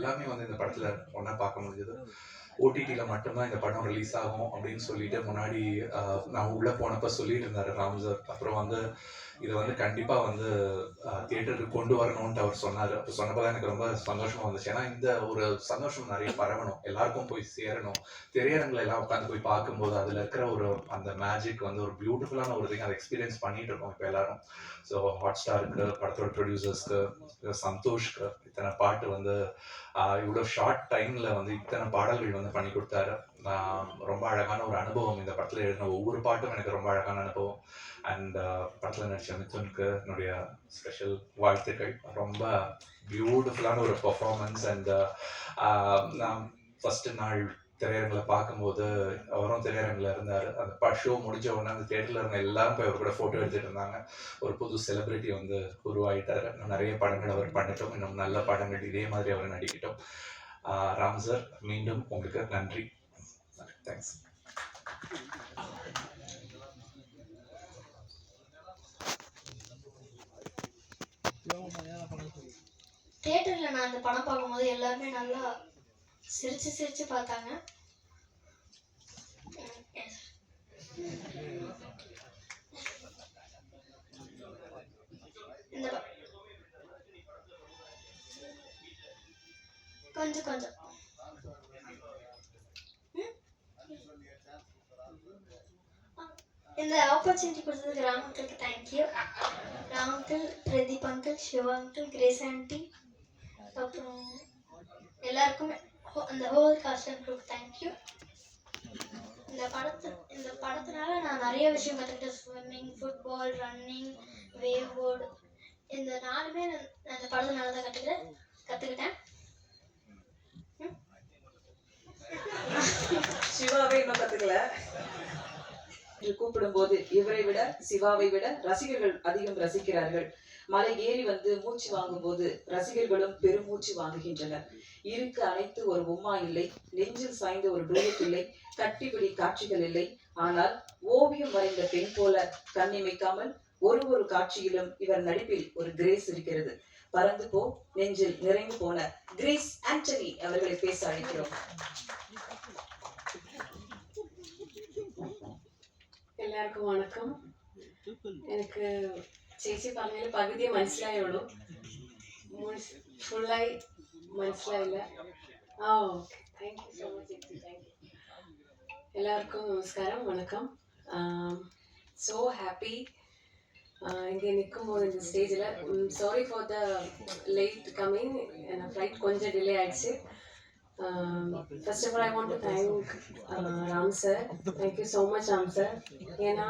எல்லாமே வந்து இந்த படத்துல ஒண்ணா பார்க்க முடிஞ்சது. ஓடிடியில் மட்டும்தான் இந்த படம் ரிலீஸ் ஆகும் அப்படின்னு சொல்லிட்டு முன்னாடி நான் உள்ளே போனப்ப சொல்லிட்டு இருந்தாரு ராம் சார் அப்புறம் வந்து இதை வந்து கண்டிப்பாக வந்து தியேட்டருக்கு கொண்டு வரணும்ட்டு அவர் சொன்னார். அப்போ சொன்னப்போ தான் எனக்கு ரொம்ப சந்தோஷமா வந்துச்சு ஏன்னா இந்த ஒரு சந்தோஷம் நிறைய பரவணும். எல்லாருக்கும் போய் சேரணும். திரையரங்குல எல்லாம் உட்காந்து போய் பார்க்கும்போது அதில் இருக்கிற ஒரு அந்த மேஜிக் வந்து ஒரு பியூட்டிஃபுல்லான ஒரு திங் அதை எக்ஸ்பீரியன்ஸ் பண்ணிட்டு இருக்கோம் இப்போ எல்லாரும். ஸோ ஹாட் ஸ்டாருக்கு படத்தோட ப்ரொடியூசர்ஸ்க்கு சந்தோஷ்க்கு இத்தனை பாட்டு வந்து இவ்வளோ ஷார்ட் டைமில் வந்து இத்தனை பாடல்கள் வந்து பண்ணி கொடுத்தாரு. ரொம்ப அழகான ஒரு அனுபவம். இந்த படத்தில் எழுதின ஒவ்வொரு பாட்டும் எனக்கு ரொம்ப அழகான அனுபவம். அண்ட் படத்தில் நடிச்ச மிதுனுக்கு என்னுடைய ஸ்பெஷல் வாழ்த்துக்கள். ரொம்ப பியூட்டிஃபுல்லான ஒரு பர்ஃபார்மன்ஸ் அண்ட் நான் ஃபர்ஸ்ட் நாள் திரையரங்களை பார்க்கும்போது அவரும் திரையரங்கில் இருந்தார். அந்த ஷோ முடிஞ்ச உடனே அந்த தேட்டரில் இருந்த எல்லாரும் போய் அவர் கூட ஃபோட்டோ எடுத்துட்டு இருந்தாங்க. ஒரு புது செலிபிரிட்டி வந்து உருவாகிட்டார் நிறைய படங்கள் அவர் பண்ணிட்டோம். இன்னும் நல்ல படங்கள் இதே மாதிரி அவர் நடிக்கட்டும். ராம் சார் மீண்டும் உங்களுக்கு நன்றி. தேங்க்ஸ் தியேட்டரில் நான் அந்த படம் பார்க்கும்போது எல்லாருமே நல்லா சிரிச்சு சிரிச்சு பார்த்தாங்க இந்த ப- கொஞ்சம் கொஞ்சம். இந்த ஆப்பர்ச்சுனிட்டி கொடுத்ததுக்கு Ram அங்கிளுக்கு thank you Ram uncle Pradeep uncle Siva uncle Grace aunty அப்புறம் எல்லாருக்குமே அந்த ஹோல் காஸ்ட் அங்கிளுக்கு தேங்க்யூ இந்த படத்து இந்த படத்தினால நான் நிறைய விஷயம் கற்றுக்கிட்டேன் swimming football running wave board இந்த நாலுமே நான் இந்த படத்தினால தான் கற்றுக்கிட்டேன் கற்றுக்கிட்டேன் சிவாவை இன்னும் கத்துக்கல என்று கூப்பிடும் போது இவரை விட சிவாவை விட ரசிகர்கள் அதிகம் ரசிக்கிறார்கள். மலை ஏறி வந்து மூச்சு வாங்கும் போது ரசிகர்களும் பெருமூச்சு வாங்குகின்றனர். இருக்கு அனைத்து ஒரு உம்மா இல்லை நெஞ்சில் சாய்ந்த ஒரு டூயட் இல்லை கட்டிப்பிடி காட்சிகள் இல்லை. ஆனால் ஓவியம் வரைந்த பெண் போல கண்ணிமைக்காமல் ஒரு ஒரு காட்சியிலும் இவர் நடிப்பில் ஒரு கிரேஸ் இருக்கிறது பறந்து போ நெஞ்சில் நிறைந்து போன கிரேஸ் ஆண்டனி அவர்களை பேச அழைக்கிறோம் എല്ലാവർക്കും വണക്കം എനിക്ക് ചേച്ചി പറഞ്ഞതിൽ പകുതിയെ മനസ്സിലായുള്ളൂ മുഴുസ് ഫുള്ളായി മനസ്സിലായില്ല ആ okay thank you so much ചേച്ചി താങ്ക് യു എല്ലാവർക്കും നമസ്കാരം വണക്കം സോ ഹാപ്പി இங்கே நிற்கும்போது இந்த ஸ்டேஜில் sorry for the late coming flight கொஞ்சம் டிலே ஆயிடுச்சு. First of all I want to thank Ram sir thank you so much Ram sir ஏன்னா